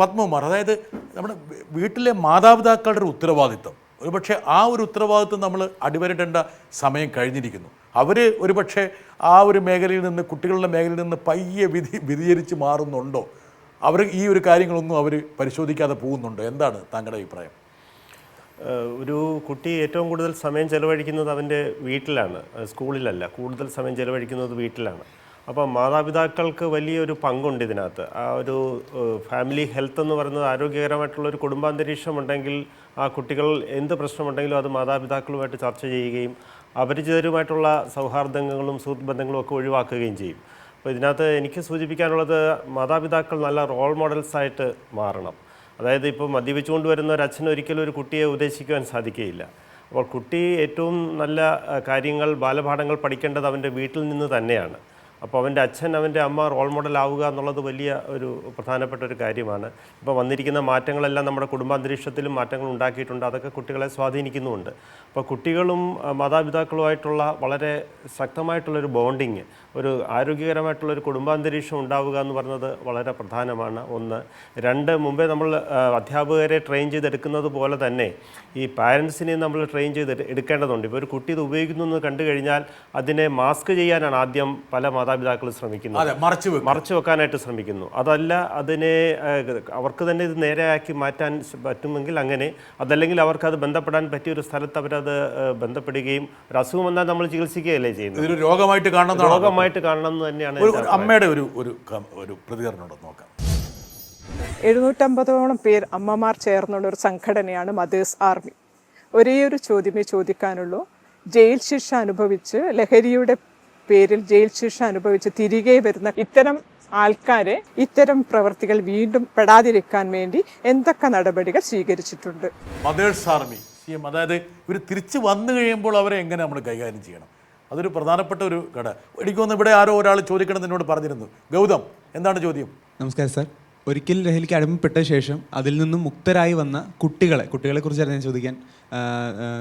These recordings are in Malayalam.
പത്മകുമാർ അതായത് നമ്മുടെ വീട്ടിലെ മാതാപിതാക്കളുടെ ഒരു ഉത്തരവാദിത്വം. ഒരുപക്ഷെ ആ ഒരു ഉത്തരവാദിത്വം നമ്മൾ അടിവരിടേണ്ട സമയം കഴിഞ്ഞിരിക്കുന്നു. അവർ ഒരുപക്ഷെ ആ ഒരു മേഖലയിൽ നിന്ന് കുട്ടികളുടെ മേഖലയിൽ നിന്ന് പയ്യെ വിധി വ്യതിചരിച്ച് മാറുന്നുണ്ടോ? അവർ ഈ ഒരു കാര്യങ്ങളൊന്നും അവർ പരിശോധിക്കാതെ പോകുന്നുണ്ടോ? എന്താണ് താങ്കളുടെ അഭിപ്രായം? ഒരു കുട്ടി ഏറ്റവും കൂടുതൽ സമയം ചെലവഴിക്കുന്നത് അവന്റെ വീട്ടിലാണ് സ്കൂളിലല്ല. കൂടുതൽ സമയം ചെലവഴിക്കുന്നത് വീട്ടിലാണ്. അപ്പോൾ മാതാപിതാക്കൾക്ക് വലിയൊരു പങ്കുണ്ട് ഇതിനകത്ത്. ആ ഒരു ഫാമിലി ഹെൽത്ത് എന്ന് പറയുന്നത് ആരോഗ്യകരമായിട്ടുള്ള ഒരു കുടുംബാന്തരീക്ഷം ഉണ്ടെങ്കിൽ ആ കുട്ടികൾ എന്ത് പ്രശ്നമുണ്ടെങ്കിലും അത് മാതാപിതാക്കളുമായിട്ട് ചർച്ച ചെയ്യുകയും അപരിചിതരുമായിട്ടുള്ള സൗഹാർദ്ദങ്ങളും സുഹൃത്ത് ബന്ധങ്ങളും ഒക്കെ ഒഴിവാക്കുകയും ചെയ്യും. അപ്പോൾ ഇതിനകത്ത് എനിക്ക് സൂചിപ്പിക്കാനുള്ളത് മാതാപിതാക്കൾ നല്ല റോൾ മോഡൽസ് ആയിട്ട് മാറണം. അതായത് ഇപ്പോൾ മദ്യപിച്ചുകൊണ്ട് വരുന്ന ഒരു അച്ഛൻ ഒരിക്കലും ഒരു കുട്ടിയെ ഉപദേശിക്കുവാൻ സാധിക്കുകയില്ല. അപ്പോൾ കുട്ടി ഏറ്റവും നല്ല കാര്യങ്ങൾ ബാലപാഠങ്ങൾ പഠിക്കേണ്ടത് അവന്റെ വീട്ടിൽ നിന്ന് തന്നെയാണ്. അപ്പോൾ അവന്റെ അച്ഛൻ അവന്റെ അമ്മ റോൾ മോഡൽ ആവുക എന്നുള്ളത് വലിയ ഒരു പ്രധാനപ്പെട്ട ഒരു കാര്യമാണ്. ഇപ്പോൾ വന്നിരിക്കുന്ന മാറ്റങ്ങളെല്ലാം നമ്മുടെ കുടുംബാന്തരീക്ഷത്തിലും മാറ്റങ്ങൾ ഉണ്ടാക്കിയിട്ടുണ്ട്. അതൊക്കെ കുട്ടികളെ സ്വാധീനിക്കുന്നുമുണ്ട്. അപ്പോൾ കുട്ടികളും മാതാപിതാക്കളുമായിട്ടുള്ള വളരെ ശക്തമായിട്ടുള്ളൊരു ബോണ്ടിങ് ഒരു ആരോഗ്യകരമായിട്ടുള്ളൊരു കുടുംബാന്തരീക്ഷം ഉണ്ടാവുക എന്ന് പറയുന്നത് വളരെ പ്രധാനമാണ്. ഒന്ന്. രണ്ട് മുമ്പേ നമ്മൾ അധ്യാപകരെ ട്രെയിൻ ചെയ്തെടുക്കുന്നത് പോലെ തന്നെ ഈ പാരൻസിനെയും നമ്മൾ ട്രെയിൻ ചെയ്ത് എടു- എടുക്കേണ്ടതുണ്ട്. ഇപ്പോൾ ഒരു കുട്ടി ഇത് ഉപയോഗിക്കുന്നു എന്ന് കണ്ടു കഴിഞ്ഞാൽ അതിനെ മാസ്ക് ചെയ്യാനാണ് ആദ്യം പല മാതാപിതാക്കളും ശ്രമിക്കുന്നത് ശ്രമിക്കുന്നു. മറച്ചു വെക്കും. മറച്ചു വെക്കാനായിട്ട് ശ്രമിക്കുന്നു. അതല്ല അതിനെ അവർക്ക് തന്നെ ഇത് നേരെയാക്കി മാറ്റാൻ പറ്റുമെങ്കിൽ അങ്ങനെ അതല്ലെങ്കിൽ അവർക്ക് അത് ബന്ധപ്പെടാൻ പറ്റിയ ഒരു സ്ഥലത്ത് അവരത് ബന്ധപ്പെടുകയും ഒരു അസുഖം വന്നാൽ നമ്മൾ ചികിത്സിക്കുകയല്ലേ ചെയ്യുന്നത്? ഇതൊരു രോഗമായിട്ട് കാണണം രോഗമായിട്ട് കാണണം എന്ന് തന്നെയാണ് ഒരു അമ്മയുടെ ഒരു ഒരു ഒരു പ്രതികരണം നോക്കാം. എഴുന്നൂറ്റമ്പതോളം പേർ അമ്മമാർ ചേർന്നുള്ള ഒരു സംഘടനയാണ് മദേഴ്സ് ആർമി. ഒരേ ഒരു ചോദ്യമേ ചോദിക്കാനുള്ളൂ. ജയിൽ ശിക്ഷ അനുഭവിച്ച് ലഹരിയുടെ പേരിൽ ജയിൽ ശിക്ഷ അനുഭവിച്ച് തിരികെ വരുന്ന ഇത്തരം ആൾക്കാരെ ഇത്തരം പ്രവർത്തികൾ വീണ്ടും പെടാതിരിക്കാൻ വേണ്ടി എന്തൊക്കെ നടപടികൾ സ്വീകരിച്ചിട്ടുണ്ട്? മദേഴ്സ് ആർമി സി എം അതായത് ഇവർ തിരിച്ചു വന്നു കഴിയുമ്പോൾ അവരെ എങ്ങനെ നമ്മൾ കൈകാര്യം ചെയ്യണം? അതൊരു പ്രധാനപ്പെട്ട ഒരു ഘട. എനിക്കൊന്ന് ഇവിടെ ആരോ ഒരാൾ ചോദിക്കണം എന്നോട് പറഞ്ഞിരുന്നു. ഗൗതം എന്താണ് ചോദ്യം? നമസ്കാരം സാർ. ഒരിക്കൽ ലഹരിക്ക് അടിമപ്പെട്ട ശേഷം അതിൽ നിന്നും മുക്തരായി വന്ന കുട്ടികളെ കുട്ടികളെ കുറിച്ചാണ് ഞാൻ ചോദിക്കാൻ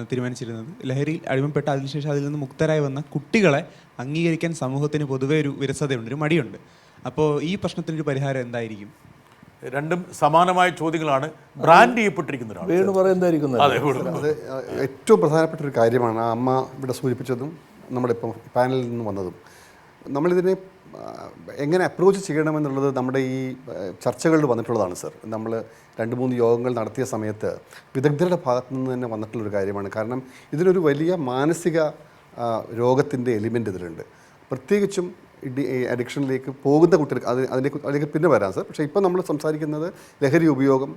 തീരുമാനിച്ചിരുന്നത്. ലഹരിയിൽ അടിമപ്പെട്ട അതിനുശേഷം അതിൽ നിന്ന് മുക്തരായി വന്ന കുട്ടികളെ അംഗീകരിക്കാൻ സമൂഹത്തിന് പൊതുവെ ഒരു വിരസതയുണ്ട് ഒരു മടിയുണ്ട്. അപ്പോൾ ഈ പ്രശ്നത്തിനൊരു പരിഹാരം എന്തായിരിക്കും? രണ്ടും സമാനമായ ചോദ്യങ്ങളാണ് ബ്രാൻഡ് ചെയ്യപ്പെട്ടിരിക്കുന്ന വേണു ഏറ്റവും പ്രധാനപ്പെട്ട ഒരു കാര്യമാണ് അമ്മ ഇവിടെ സൂചിപ്പിച്ചതും നമ്മളിപ്പം പാനലിൽ നിന്ന് വന്നതും. നമ്മളിതിനെ എങ്ങനെ അപ്രോച്ച് ചെയ്യണമെന്നുള്ളത് നമ്മുടെ ഈ ചർച്ചകളിൽ വന്നിട്ടുള്ളതാണ് സർ. നമ്മൾ രണ്ട് മൂന്ന് യോഗങ്ങൾ നടത്തിയ സമയത്ത് വിദഗ്ധരുടെ ഭാഗത്തു നിന്ന് തന്നെ വന്നിട്ടുള്ളൊരു കാര്യമാണ്. കാരണം ഇതിനൊരു വലിയ മാനസിക രോഗത്തിന്റെ എലിമെന്റ് ഇതിലുണ്ട്. പ്രത്യേകിച്ചും അഡിക്ഷനിലേക്ക് പോകുന്ന കുട്ടികൾ അത് അതിലേക്ക് അതിലേക്ക് പിന്നെ വരാം സർ. പക്ഷേ ഇപ്പം നമ്മൾ സംസാരിക്കുന്നത് ലഹരി ഉപയോഗം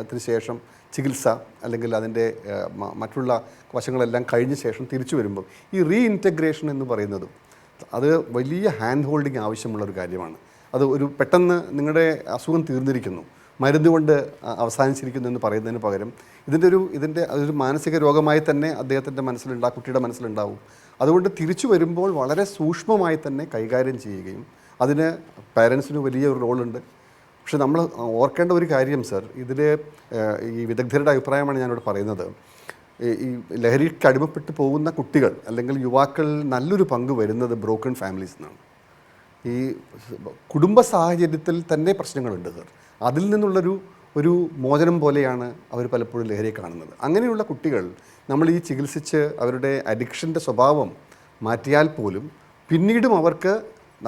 അതിന് ശേഷം ചികിത്സ അല്ലെങ്കിൽ അതിന്റെ മറ്റുള്ള വശങ്ങളെല്ലാം കഴിഞ്ഞ ശേഷം തിരിച്ചു വരുമ്പം ഈ റീ ഇന്റഗ്രേഷൻ എന്ന് പറയുന്നതും അത് വലിയ ഹാൻഡ് ഹോൾഡിങ് ആവശ്യമുള്ള ഒരു കാര്യമാണ്. അത് ഒരു പെട്ടെന്ന് നിങ്ങളുടെ അസുഖം തീർന്നിരിക്കുന്നു. മരുന്ന് കൊണ്ട് അവസാനിച്ചിരിക്കുന്നു എന്ന് പറയുന്നതിന് പകരം ഇതിന്റെ ഒരു ഇതിന്റെ അതൊരു മാനസിക രോഗമായി തന്നെ അദ്ദേഹത്തിന്റെ മനസ്സിലുണ്ടാകും കുട്ടിയുടെ മനസ്സിലുണ്ടാവും. അതുകൊണ്ട് തിരിച്ചു വരുമ്പോൾ വളരെ സൂക്ഷ്മമായി തന്നെ കൈകാര്യം ചെയ്യുകയും അതിന് പാരൻസിന് വലിയൊരു റോളുണ്ട് പക്ഷെ നമ്മൾ ഓർക്കേണ്ട ഒരു കാര്യം സർ ഇതിൽ ഈ വിദഗ്ധരുടെ അഭിപ്രായമാണ് ഞാനിവിടെ പറയുന്നത്. ഈ- ലഹരിക്ക് അടിമപ്പെട്ട് പോകുന്ന കുട്ടികൾ അല്ലെങ്കിൽ യുവാക്കൾ നല്ലൊരു പങ്ക് വരുന്നത് ബ്രോക്കൺ ഫാമിലീസ് നിന്നാണ് ഈ കുടുംബ സാഹചര്യത്തിൽ തന്നെ പ്രശ്നങ്ങളുണ്ട് സർ അതിൽ നിന്നുള്ളൊരു ഒരു മോചനം പോലെയാണ് അവർ പലപ്പോഴും ലഹരിയെ കാണുന്നത്. അങ്ങനെയുള്ള കുട്ടികൾ നമ്മൾ ഈ ചികിത്സിച്ച് അവരുടെ അഡിക്ഷന്റെ സ്വഭാവം മാറ്റിയാൽ പോലും പിന്നീടും അവർക്ക്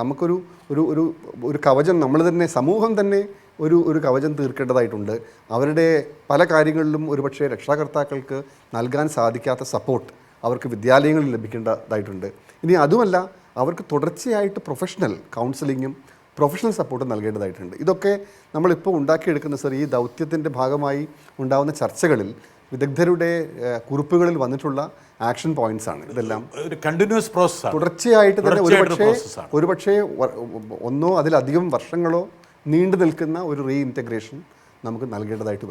നമുക്കൊരു ഒരു ഒരു ഒരു കവചം നമ്മൾ തന്നെ സമൂഹം തന്നെ ഒരു ഒരു കവചം തീർക്കേണ്ടതായിട്ടുണ്ട്. അവരുടെ പല കാര്യങ്ങളിലും ഒരുപക്ഷെ രക്ഷാകർത്താക്കൾക്ക് നൽകാൻ സാധിക്കാത്ത സപ്പോർട്ട് അവർക്ക് വിദ്യാലയങ്ങളിൽ ലഭിക്കേണ്ടതായിട്ടുണ്ട്. ഇനി അതുമല്ല അവർക്ക് തുടർച്ചയായിട്ട് പ്രൊഫഷണൽ കൗൺസിലിങ്ങും പ്രൊഫഷണൽ സപ്പോർട്ടും നൽകേണ്ടതായിട്ടുണ്ട്. ഇതൊക്കെ നമ്മളിപ്പോൾ ഉണ്ടാക്കിയെടുക്കുന്ന സർ ഈ ദൗത്യത്തിന്റെ ഭാഗമായി ഉണ്ടാകുന്ന ചർച്ചകളിൽ വിദഗ്ധരുടെ കുറിപ്പുകളിൽ വന്നിട്ടുള്ള ആക്ഷൻ പോയിന്റ്സ് ആണ്. ഇതെല്ലാം ഒരു കണ്ടിന്യൂസ് പ്രോസസ് തുടർച്ചയായിട്ട് തന്നെ ഒരുപക്ഷേ ഒരുപക്ഷെ ഒന്നോ അതിലധികം വർഷങ്ങളോ നീണ്ടു നിൽക്കുന്ന ഒരു റീ ഇന്റഗ്രേഷൻ നമുക്ക് നൽകേണ്ടതായിട്ട്